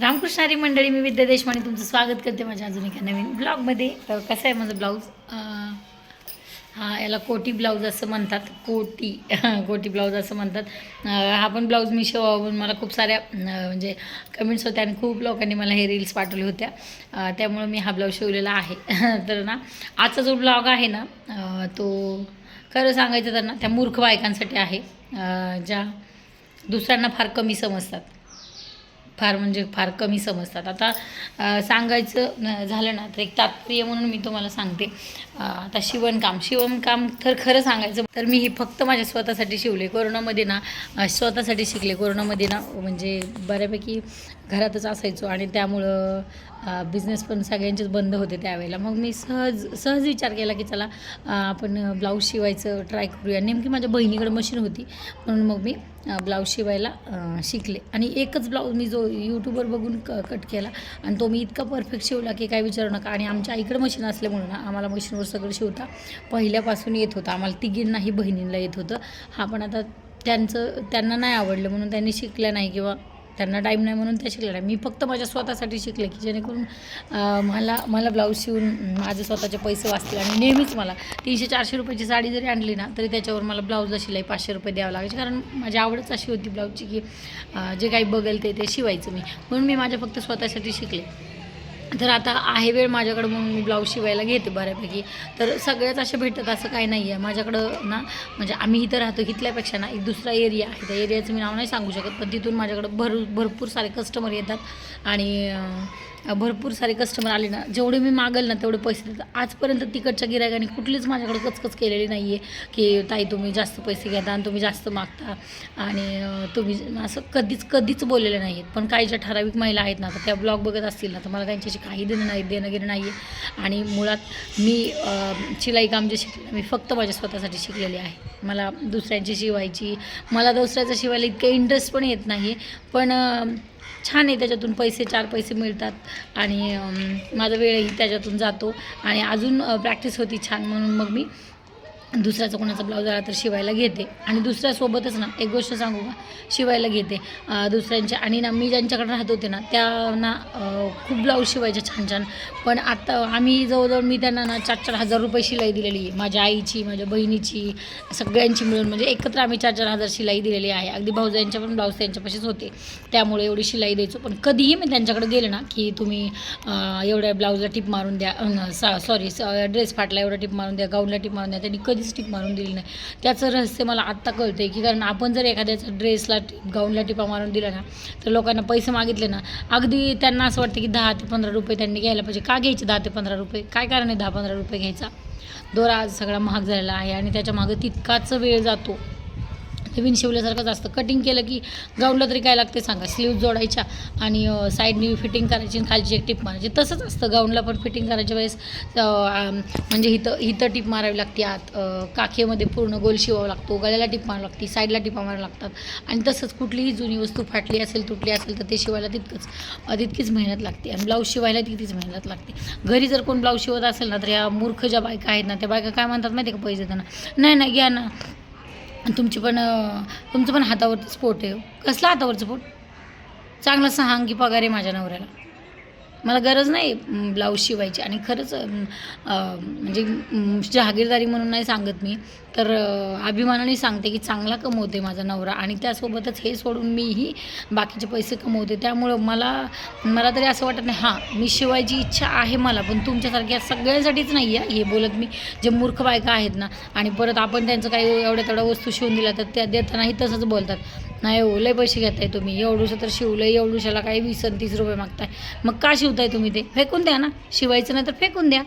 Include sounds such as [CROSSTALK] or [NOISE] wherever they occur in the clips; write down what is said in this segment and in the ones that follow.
रामकृष्णारी मंडळी मी विद्या देशमाने तुमचं स्वागत करते माझ्या अजून एका नवीन ब्लॉगमध्ये. तर कसं आहे माझं ब्लाऊज? हा याला कोटी ब्लाऊज असं म्हणतात. कोटी [LAUGHS] कोटी ब्लाऊज असं म्हणतात. हा पण ब्लाऊज मी शिवावून मला खूप साऱ्या म्हणजे कमेंट्स होत्या आणि खूप लोकांनी मला हे रील्स पाठवल्या होत्या. त्यामुळं मी हा ब्लाऊज शिवलेला आहे. [LAUGHS] तर ना आजचा जो ब्लॉग आहे ना तो खरं सांगायचं तर ना त्या मूर्ख बायकांसाठी आहे. ज्या दुसऱ्यांना फार कमी समजतात. फार म्हणजे फार कमी समजतात. आता सांगायचं झालं ना तर एक तात्पर्य म्हणून मी तुम्हाला सांगते. आता शिवणकाम शिवणकाम तर खरं सांगायचं तर मी ही फक्त माझ्या स्वतःसाठी शिवले. कोरोनामध्ये ना स्वतःसाठी शिकले. कोरोनामध्ये ना म्हणजे बऱ्यापैकी घरातच असायचो आणि त्यामुळं बिझनेस पण सगळ्यांचेच बंद होते त्यावेळेला. मग मी सहज सहज विचार केला की चला आपण ब्लाऊज शिवायचं ट्राय करूया. नेमकी माझ्या बहिणीकडे मशीन होती म्हणून मग मी ब्लाऊज शिवायला शिकले. आणि एकच ब्लाऊज मी जो यूट्यूबवर बघून क कट केला आणि तो मी इतका परफेक्ट शिवला की काय विचारू नका. आणि आमच्या आईकडे मशीन असल्यामुळे ना आम्हाला मशीनवर सगळं शिवता. पहिल्यापासून येत होता. आम्हाला तिघींनाही बहिणींना येत होतं. हा पण आता त्यांचं त्यांना नाही आवडलं म्हणून त्यांनी शिकलं नाही किंवा त्यांना टाईम नाही म्हणून त्या शिकल्या नाही. मी फक्त माझ्या स्वतःसाठी शिकले की जेणेकरून मला मला ब्लाऊज शिवून माझे स्वतःचे पैसे वाचतील. आणि नेहमीच मला तीनशे चारशे रुपयाची साडी जरी आणली ना तरी त्याच्यावर मला ब्लाऊजला शिलाई पाचशे रुपये द्यावं लागायचे. कारण माझी आवडच अशी होती ब्लाऊजची की जे काही बघेल ते ते शिवायचं मी. म्हणून मी माझ्या फक्त स्वतःसाठी शिकले. तर आता आहे वेळ माझ्याकडं म्हणून मी ब्लाऊज शिवायला घेते बऱ्यापैकी. तर सगळ्याच असे भेटत असं काही नाही आहे माझ्याकडं ना म्हणजे आम्ही इथं राहतो इथल्यापेक्षा ना एक दुसरा एरिया आहे. त्या एरियाचं मी नाव नाही सांगू शकत पण तिथून माझ्याकडं भर भरपूर सारे कस्टमर येतात. आणि भरपूर सारे कस्टमर आले ना जेवढे मी मागल ना तेवढे पैसे देतात. आजपर्यंत तिकडच्या गिरायकाने कुठलीच माझ्याकडे कचकच केलेली नाही आहे की ताई तुम्ही जास्त पैसे घेता आणि तुम्ही जास्त मागता. आणि तुम्ही असं कधीच कधीच बोललेले नाही आहेत पण काही ज्या ठराविक महिला आहेत ना तर त्या ब्लॉग बघत असतील ना तर मला त्यांच्याशी काही देणं नाही देणं घेणं नाही आहे आणि मुळात मी शिलाई काम जे शिकले मी फक्त माझ्या स्वतःसाठी शिकलेली आहे. मला दुसऱ्यांची शिवायची मला दुसऱ्याचं शिवायला इतकं इंटरेस्ट पण येत नाही पण छान आहे त्याच्यातून पैसे चार पैसे मिळतात. आणि माझा वेळही त्याच्यातून जातो. आणि अजून प्रॅक्टिस होती छान म्हणून मग मी दुसऱ्याचा कोणाचा ब्लाऊज आला तर शिवायला घेते. आणि दुसऱ्यासोबतच ना एक गोष्ट सांगू का? शिवायला घेते. दुसऱ्यांच्या आणि ना मी ज्यांच्याकडे राहत होते ना त्यांना खूप ब्लाऊज शिवायचे छान छान. पण आता आम्ही जवळजवळ मी त्यांना ना चार चार हजार रुपये शिलाई दिलेली आहे. माझ्या आईची माझ्या बहिणीची सगळ्यांची मिळून. म्हणजे एकत्र आम्ही चार चार हजार शिलाई दिलेली आहे. अगदी भाऊजांच्या पण ब्लाऊज त्यांच्यापाशीच होते. त्यामुळे एवढी शिलाई द्यायचो पण कधीही मी त्यांच्याकडे गेले ना की तुम्ही एवढ्या ब्लाऊजला टिप मारून द्या सॉरी ड्रेस फाटला एवढा टिप मारून द्या गाऊनला टिप मारून द्या त्यांनी कधीच टिप मारून दिली नाही. त्याचं रहस्य मला आत्ता कळतं आहे की कारण आपण जर एखाद्याचा ड्रेसला टिप गाऊनला टिपा मारून दिला ना तर लोकांना पैसे मागितले ना अगदी त्यांना असं वाटतं की दहा ते पंधरा रुपये त्यांनी घ्यायला पाहिजे. का घ्यायचे दहा ते पंधरा रुपये? काय कारण आहे दहा पंधरा रुपये घ्यायचा? दोरा आज सगळा महाग झालेला आहे आणि त्याच्या मागं तितकाच वेळ जातो. नवीन शिवल्यासारखंच असतं कटिंग केलं की गाऊनला तरी काय लागते सांगा? स्लीव जोडायच्या आणि साईडनी फिटिंग करायची आणि खालची एक टिप मारायची. तसंच असतं. गाऊनला पण फिटिंग करायच्या वेळेस म्हणजे इथं इथं टिप मारावी लागते आत. काखेमध्ये पूर्ण गोल शिवावा लागतो. गळ्याला टिप मारावी लागते. साईडला टिपा मारावी लागतात. आणि तसंच कुठलीही जुनी वस्तू फाटली असेल तुटली असेल तर ते शिवायला तितकंच तितकीच मेहनत लागते. आणि ब्लाऊज शिवायला तितकीच मेहनत लागते. घरी जर कोण ब्लाऊज शिवत असेल ना तर या मूर्ख ज्या बायका आहेत ना त्या बायका काय म्हणतात माहिती का? पैसे देताना नाही नाही घ्या ना. तुमची पण तुमचं पण हातावरचं स्पोट आहे. कसलं कसला हातावरचं पोट चांगला सहा अंगी पगार आहे माझ्या नवऱ्याला. मला गरज नाही ब्लाऊज शिवायची. आणि खरंच म्हणजे जहागीरदारी म्हणून नाही सांगत मी. तर अभिमानाने सांगते की चांगला कमवते माझा नवरा आणि त्यासोबतच हे सोडून मीही बाकीचे पैसे कमवते. त्यामुळं मला मला तरी असं वाटत नाही हां मी शिवायची इच्छा आहे मला पण तुमच्यासारख्या सगळ्यांसाठीच नाही आहे. हे बोलत मी जे मूर्ख बायका आहेत ना आणि परत आपण त्यांचं काही एवढ्या तेवढ्या वस्तू शिवून दिल्या तर त्या देतानाही तसंच बोलतात. नाही हो लय पैसे घेताय तुम्ही एवढूशा तर शिवलं एवढूशाला काही वीस आणि तीस रुपये मागताय. मग का शिवताय तुम्ही ते? फेकून द्या ना शिवायचं नाही तर फेकून द्या.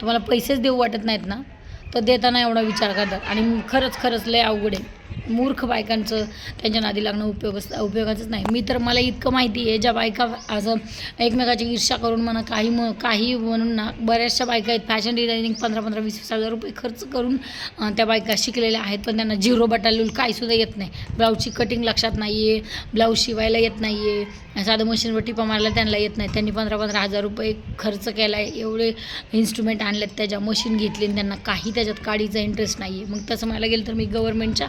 तुम्हाला पैसेच देऊ वाटत नाहीत ना? तर देताना एवढा विचार करतात. आणि खरंच खरंच लय अवघड आहे. मूर्ख बायकांचं त्यांच्या नादी लागणं उपयोगच उपयोगाचंच नाही. मी तर मला इतकं माहिती आहे ज्या बायका असं एकमेकाची ईर्ष्या करून म्हणा काही म काही म्हणून ना बऱ्याचशा बायका आहेत. फॅशन डिझायनिंग पंधरा पंधरा वीस वीस हजार रुपये खर्च करून त्या बायका शिकलेल्या आहेत पण त्यांना झिरो बटालूल काहीसुद्धा येत नाही. ब्लाऊजची कटिंग लक्षात नाही आहे ब्लाऊज शिवायला येत नाही आहे साधं मशीनवर टिपा मारायला त्यांना येत नाही. त्यांनी पंधरा पंधरा हजार रुपये खर्च केला आहे एवढे इन्स्ट्रुमेंट आणलेत त्याच्या मशीन घेतली आणि त्यांना काही त्याच्यात काढीचा इंटरेस्ट नाही आहे मग तसं म्हणायला गेलं तर मी गव्हर्मेंटच्या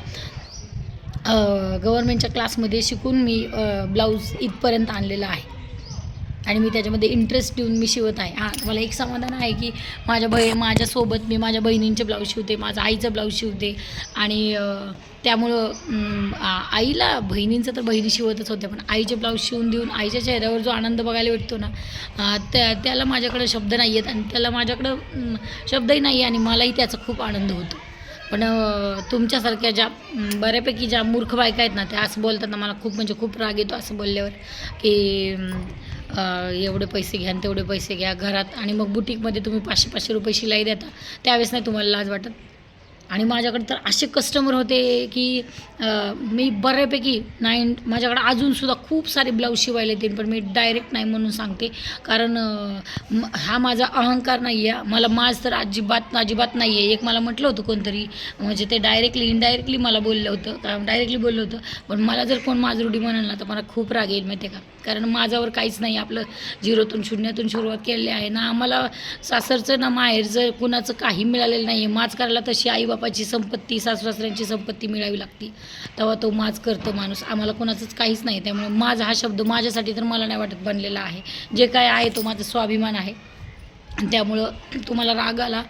गव्हर्मेंटच्या क्लासमध्ये शिकून मी ब्लाऊज इथपर्यंत आणलेला आहे. आणि मी त्याच्यामध्ये इंटरेस्ट देऊन मी शिवत आहे. हां मला एक समाधान आहे की माझ्या बहि माझ्यासोबत मी माझ्या बहिणींचे ब्लाऊज शिवते माझ्या आईचं ब्लाऊज शिवते. आणि त्यामुळं आईला बहिणींचं तर बहिणी शिवतच होत्या पण आईचे ब्लाऊज शिवून देऊन आईच्या चेहऱ्यावर जो आनंद बघायला भेटतो ना त्या त्याला माझ्याकडं शब्द नाही आहेत आणि त्याला माझ्याकडं शब्दही नाही आहे आणि मलाही त्याचा खूप आनंद होतो. पण तुमच्यासारख्या ज्या बऱ्यापैकी ज्या मूर्ख बायका आहेत ना त्या असं बोलतात ना मला खूप म्हणजे खूप राग येतो असं बोलल्यावर की एवढे पैसे घ्या आणि तेवढे पैसे घ्या घरात आणि मग बुटीकमध्ये तुम्ही पाचशे पाचशे रुपये शिलाई देता त्यावेळेस नाही तुम्हाला लाज वाटत? आणि माझ्याकडे तर असे कस्टमर होते की मी बऱ्यापैकी नाईन माझ्याकडे अजूनसुद्धा खूप सारे ब्लाऊज शिवायला येतील पण मी डायरेक्ट नाही म्हणून सांगते. कारण हा माझा अहंकार नाही आहे मला माझ तर अजिबात अजिबात नाही आहे एक मला म्हटलं होतं कोणतरी म्हणजे ते डायरेक्टली इनडायरेक्टली मला बोललं होतं. कारण डायरेक्टली बोललं होतं. पण मला जर कोण माजरुडी म्हणाल ना तर मला खूप राग येईल माहिती आहे का? कारण माझ्यावर काहीच नाही. आपलं झिरोतून शून्यातून सुरुवात केलेली आहे. ना आम्हाला सासरचं ना माहेरचं कुणाचं काही मिळालेलं नाही आहे माज करायला तशी बापाची संपत्ती सासू-सासऱ्यांची संपत्ती मिळावी लागती. तेव्हा तो माज करतो माणूस. आम्हाला कोणाचंच काहीच नाही. त्यामुळे माझा हा शब्द माझ्यासाठी तर मला नाही वाटत बनलेला आहे. जे काय आहे तो माझा स्वाभिमान आहे. त्यामुळं तुम्हाला राग आला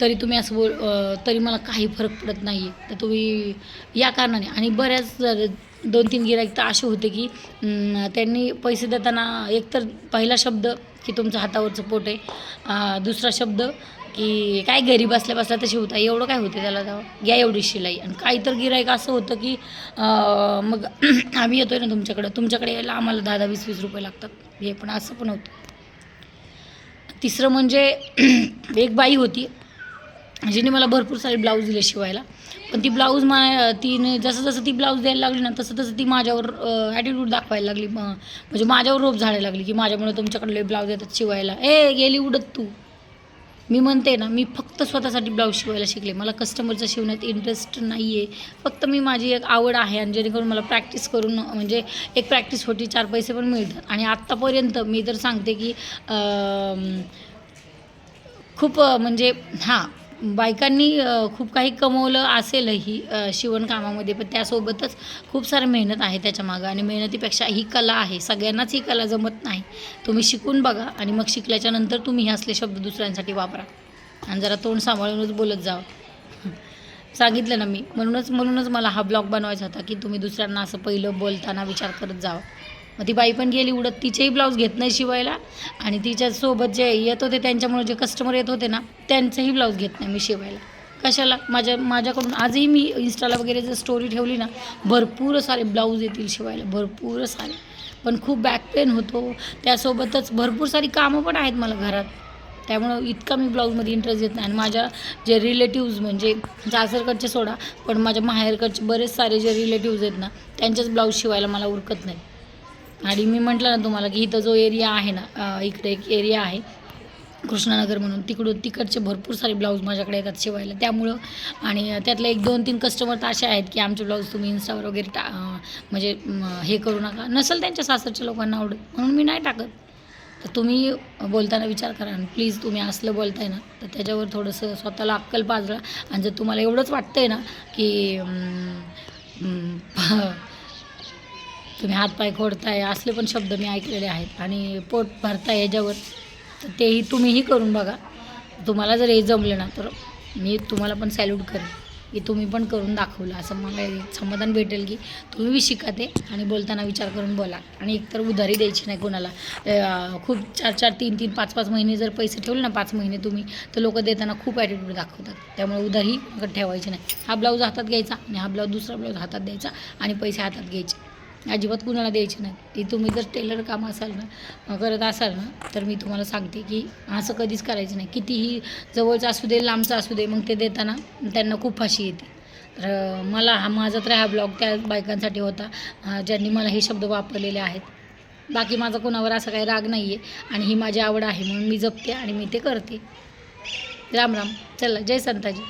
तरी तुम्ही असं बोल तरी मला काही फरक पडत नाही आहे तर तुम्ही या कारणाने. आणि बऱ्याच दोन तीन गिराईक तर असे होते की त्यांनी पैसे देताना एकतर पहिला शब्द की तुमचं हातावरचं पोट आहे. दुसरा शब्द की काय घरी बसल्या बसल्या तर शिवता एवढं काय होते त्याला तेव्हा घ्या एवढी शिलाई. आणि काही तर गिरायक असं होतं की मग [CLEARS THROAT] आम्ही येतोय ना तुमच्याकडं. तुमच्याकडे यायला आम्हाला दहा दहा वीस वीस रुपये लागतात. हे पण असं पण होतं. तिसरं म्हणजे [CLEARS THROAT] एक बाई होती जिने मला भरपूर सारे ब्लाऊज दिले शिवायला. पण ती ब्लाऊज मा तिने जसं जसं ती ब्लाऊज द्यायला लागली ना तसं तसं ती माझ्यावर ॲटिट्यूड दाखवायला लागली. म्हणजे माझ्यावर रोप झाडायला लागली की माझ्यामुळे तुमच्याकडले ब्लाऊज येतात शिवायला. ए गेली उडत तू. मी म्हणते ना मी फक्त स्वतःसाठी ब्लाऊज शिवायला शिकले. मला कस्टमरचं शिवण्यात इंटरेस्ट नाही आहे फक्त मी माझी एक आवड आहे आणि जेणेकरून मला प्रॅक्टिस करून म्हणजे एक प्रॅक्टिस होती चार पैसे पण मिळतात. आणि आत्तापर्यंत मी तर सांगते की खूप म्हणजे हां बायकांनी खूप काही कमवलं असेलही शिवणकामामध्ये पण त्यासोबतच खूप सारी मेहनत आहे त्याच्या मागं आणि मेहनतीपेक्षा ही कला आहे. सगळ्यांनाच ही कला जमत नाही. तुम्ही शिकून बघा आणि मग शिकल्याच्या नंतर तुम्ही हे असले शब्द दुसऱ्यांसाठी वापरा. आणि जरा तोंड सांभाळूनच बोलत जावं. सांगितलं ना मी. म्हणूनच म्हणूनच मला हा ब्लॉग बनवायचा होता की तुम्ही दुसऱ्यांना असं पहिलं बोलताना विचार करत जावं. मग ती बाई पण गेली उडत. तिचेही ब्लाऊज घेत नाही शिवायला. आणि तिच्यासोबत जे येत होते त्यांच्यामुळे जे कस्टमर येत होते ना त्यांचंही ब्लाऊज घेत नाही मी शिवायला. कशाला? माझ्या माझ्याकडून आजही मी इन्स्टाला वगैरे जर स्टोरी ठेवली ना भरपूर सारे ब्लाऊज येतील शिवायला भरपूर सारे. पण खूप बॅक पेन होतो. त्यासोबतच भरपूर सारी कामं पण आहेत मला घरात. त्यामुळं इतका मी ब्लाऊजमध्ये इंटरेस्ट घेत नाही. आणि माझ्या जे रिलेटिव्ज म्हणजे सासरकडचे सोडा पण माझ्या माहेरकडचे बरेच सारे जे रिलेटिव्ज आहेत ना त्यांचेच ब्लाऊज शिवायला मला उरकत नाही. आणि मी म्हटलं ना तुम्हाला की इथं जो एरिया आहे ना इकडे एक एरिया आहे कृष्णानगर म्हणून तिकडून तिकडचे भरपूर सारे ब्लाऊज माझ्याकडे येतात शिवायला. त्यामुळं आणि त्यातले एक दोन तीन कस्टमर तर असे आहेत की आमचे ब्लाऊज तुम्ही इन्स्टावर वगैरे टा म्हणजे हे करू नका. नसेल त्यांच्या सासरच्या लोकांना आवडत म्हणून मी नाही टाकत. तर तुम्ही बोलताना विचार करा आणि प्लीज तुम्ही असलं बोलताय ना तर त्याच्यावर थोडंसं स्वतःला अक्कल पाजरा. आणि जर तुम्हाला एवढंच वाटतंय ना की तुम्ही हातपाय खोडताय असले पण शब्द मी ऐकलेले आहेत आणि पोट भरताय याच्यावर तर तेही तुम्हीही करून बघा. तुम्हाला जर हे जमलं ना तर मी तुम्हाला पण सॅल्यूट करेन की तुम्ही पण करून दाखवलं. असं मला समाधान भेटेल की तुम्ही बी शिका ते आणि बोलताना विचार करून बोला. आणि एकतर उधारी द्यायची नाही कोणाला. खूप चार चार तीन तीन पाच पाच महिने जर पैसे ठेवले ना पाच महिने तुम्ही तर लोक देताना खूप ॲटिट्यूड दाखवतात. त्यामुळे उधारी ठेवायची नाही. हा ब्लाऊज हातात घ्यायचा आणि हा ब्लाऊज दुसरा ब्लाऊज हातात द्यायचा आणि पैसे हातात घ्यायचे. अजिबात कुणाला द्यायची नाही. ती तुम्ही जर टेलर काम असाल ना करत असाल ना तर मी तुम्हाला सांगते की असं कधीच करायचं नाही. कितीही जवळचं असू दे लांबचं असू दे मग ते देताना त्यांना खूप फाशी येते. तर मला हा माझा तर हा ब्लॉग त्या बायकांसाठी होता ज्यांनी मला हे शब्द वापरलेले आहेत. बाकी माझा कोणावर असा काही राग नाही आहे आणि ही माझी आवड आहे म्हणून मी जपते आणि मी ते करते. राम राम. चला जय संताजी.